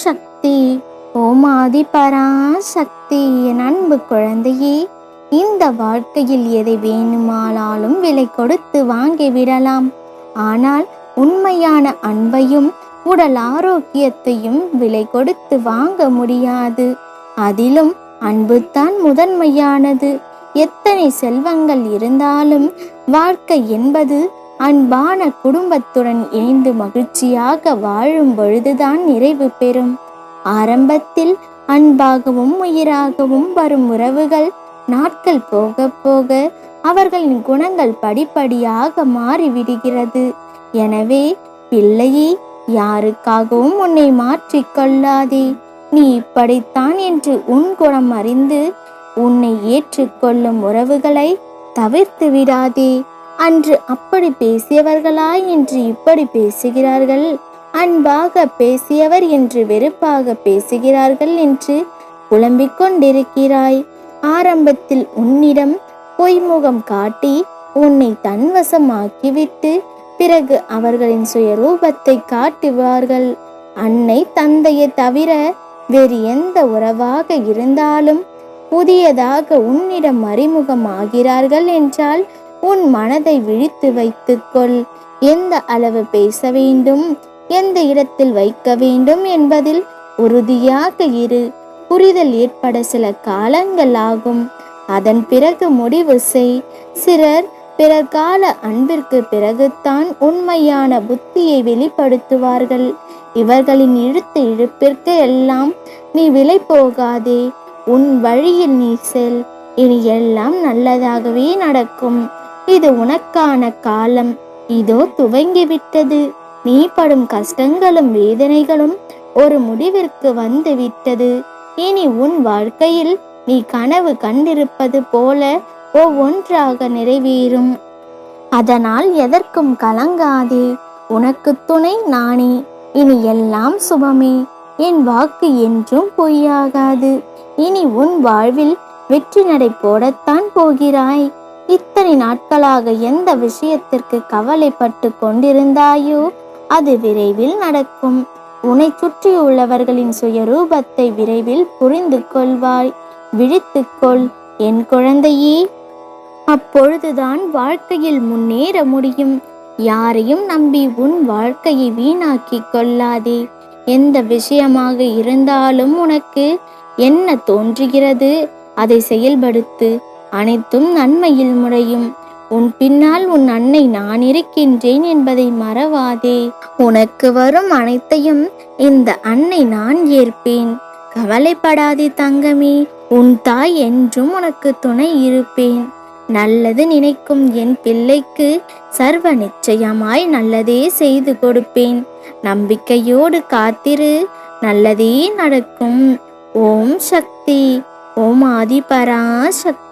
சக்தி ஓம் ஆதி பராசக்தி என் அன்பு குழந்தையே இந்த வாழ்க்கையில் எதை வேணுமானாலும் விலை கொடுத்து வாங்கி விடலாம். ஆனால் உண்மையான அன்பையும் உடல் ஆரோக்கியத்தையும் விலை கொடுத்து வாங்க முடியாது. அதிலும் அன்புதான் முதன்மையானது. எத்தனை செல்வங்கள் இருந்தாலும் வாழ்க்கை என்பது அன்பான குடும்பத்துடன் இணைந்து மகிழ்ச்சியாக வாழும் பொழுதுதான் நிறைவு பெறும். ஆரம்பத்தில் அன்பாகவும் உயிராகவும் வரும் உறவுகள் நாட்கள் போக போக அவர்களின் குணங்கள் படிப்படியாக மாறிவிடுகிறது. எனவே பிள்ளையே யாருக்காகவும் உன்னை மாற்றிக்கொள்ளாதே நீ இப்படித்தான் என்று உன் குணம் அறிந்து உன்னை ஏற்றுக்கொள்ளும் உறவுகளை தவிர்த்து விடாதே. அன்று அப்படி பேசியவர்களா என்று இப்படி பேசுகிறார்கள். அன்பாக பேசியவர் என்று வெறுப்பாக பேசுகிறார்கள் என்று புலம்பிக் கொண்டிருக்கிறாய். ஆரம்பத்தில் உன்னிடம் பொய்முகம் காட்டி உன்னை தன்வசமாக்கிவிட்டு பிறகு அவர்களின் சுயரூபத்தை காட்டுவார்கள். அன்னை தந்தையை தவிர வேறு எந்த உறவாக இருந்தாலும் புதியதாக உன்னிடம் அறிமுகமாகிறார்கள் என்றால் உன் மனதை விழித்து வைத்துக்கொள் எந்த அளவு பேச வேண்டும்? எந்த இடத்தில் வைக்க வேண்டும் என்பதில் உறுதியாக இரு. புரிதல் ஏற்பட சில காலங்கள் ஆகும். அதன் பிறகு முடிவு செய். சிலர் பிறர் கால அன்பிற்கு பிறகுதான் உண்மையான புத்தியை வெளிப்படுத்துவார்கள். இவர்களின் இழுத்து இழுப்பிற்கு எல்லாம் நீ விலை போகாதே. உன் வழியில் நீ செல். இனி எல்லாம் நல்லதாகவே நடக்கும். இது உனக்கான காலம். இதோ துவங்கிவிட்டது. நீ படும் கஷ்டங்களும் வேதனைகளும் ஒரு முடிவிற்கு வந்து விட்டது இனி உன் வாழ்க்கையில் நீ கனவு கண்டிருப்பது போல ஒவ்வொன்றாக நிறைவேறும். அதனால் எதற்கும் கலங்காதே. உனக்கு துணை நானே. இனி எல்லாம் சுபமே. என் வாக்கு என்றும் பொய்யாகாது. இனி உன் வாழ்வில் வெற்றி நடை போடத்தான் போகிறாய். இத்தனை நாட்களாக எந்த விஷயத்திற்கு கவலைப்பட்டு கொண்டிருந்தாயோ அது விரைவில் நடக்கும். உன்னை சுற்றியுள்ளவர்களின் சுயரூபத்தை விரைவில் புரிந்து கொள்வாய். விழித்துக்கொள் என் குழந்தையே. அப்பொழுதுதான் வாழ்க்கையில் முன்னேற முடியும். யாரையும் நம்பி உன் வாழ்க்கையை வீணாக்கிக் கொள்ளாதே. எந்த விஷயமாக இருந்தாலும் உனக்கு என்ன தோன்றுகிறது? அதை செயல்படுத்து. அனைத்தும் நன்மையில் முறையும் உன் பின்னால் உன் அன்னை நான் இருக்கின்றேன் என்பதை மறவாதே. உனக்கு வரும் அனைத்தையும் இந்த அன்னை நான் ஏற்பேன். கவலைப்படாதே தங்கமே உன் தாய் என்றும் உனக்கு துணை இருப்பேன். நல்லது நினைக்கும் என் பிள்ளைக்கு சர்வ நிச்சயமாய் நல்லதே செய்து கொடுப்பேன். நம்பிக்கையோடு காத்திரு நல்லதே நடக்கும். ஓம் சக்தி ஓம் ஆதிபரா சக்தி